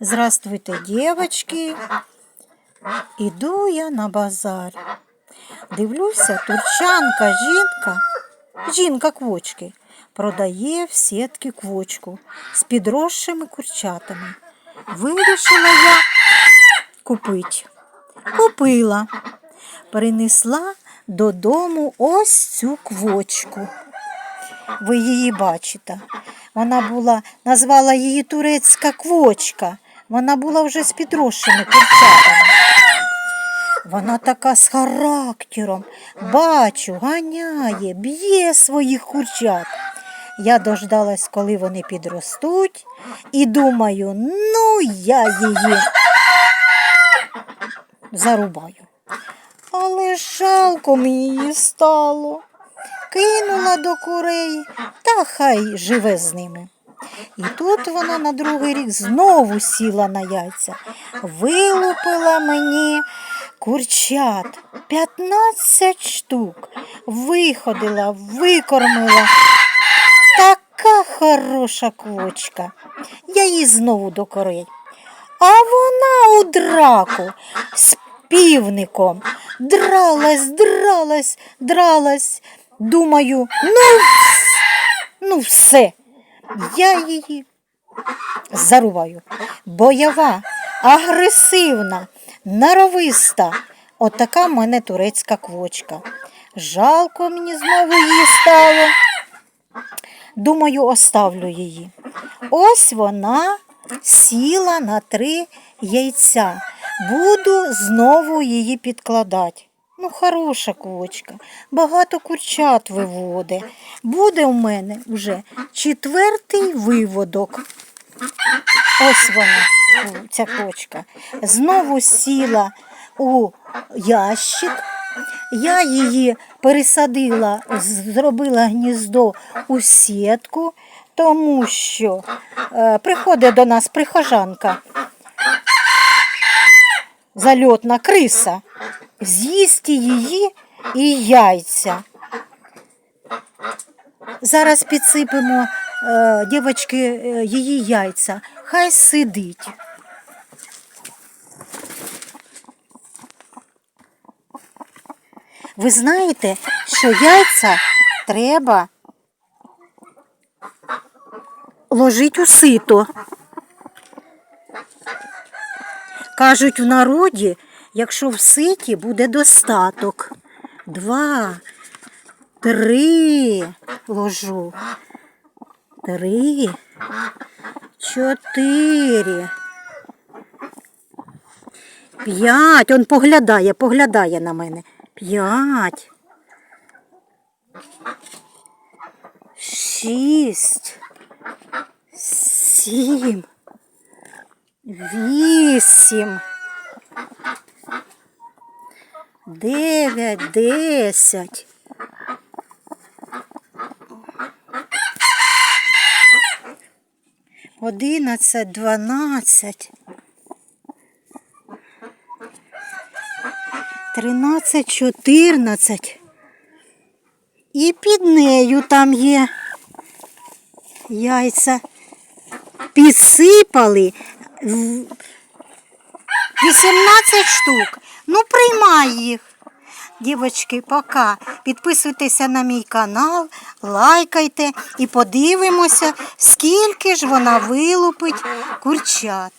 Здравствуйте, девочки. Іду я на базар. Дивлюся, турчанка, жінка, жінка квочки, продає в сітки квочку з підросшими курчатами. Вирішила я купити. Купила. Принесла додому ось цю квочку. Ви її бачите. Вона була, назвала її турецька квочка. Вона була вже з підросшими курчатами. Вона така з характером. Бачу, ганяє, б'є своїх курчат. Я дождалась, коли вони підростуть, і думаю, ну я її зарубаю. Але жалко мені її стало. Кинула до курей, та хай живе з ними. І тут вона на другий рік знову сіла на яйця, вилупила мені курчат 15 штук, виходила, викормила. Така хороша квочка. Я її знову до корей. А вона у драку з півником. Дралась, дралась, дралась. Думаю, ну, ну все. Я її зарубаю. Бойова, агресивна, норовиста. Отака в мене турецька квочка. Жалко мені знову її стало. Думаю, оставлю її. Ось вона сіла на три яйця. Буду знову її підкладати. Ну, хороша квочка, багато курчат виводить. Буде у мене вже четвертий виводок. Ось вона, ця квочка. Знову сіла у ящик. Я її пересадила, зробила гніздо у сітку, тому що е, приходить до нас прихожанка, зальотна криса, з'їсти її і яйця. Зараз підсипемо е, дівчатки, е, її яйця. Хай сидить. Ви знаєте, що яйця треба ложити у сито. Кажуть в народі, якщо в ситі буде достаток. Два, три ложу. Три, чотири. П'ять. Он поглядає, поглядає на мене. П'ять. Шість. Сім. Вісім. Дев'ять, десять. Одинадцять, дванадцять. Тринадцять, чотирнадцять. І під нею там є яйця. Підсипали в- 18 штук. Ну, приймай їх. Дівочки, пока. Підписуйтеся на мій канал, лайкайте і подивимося, скільки ж вона вилупить курчат.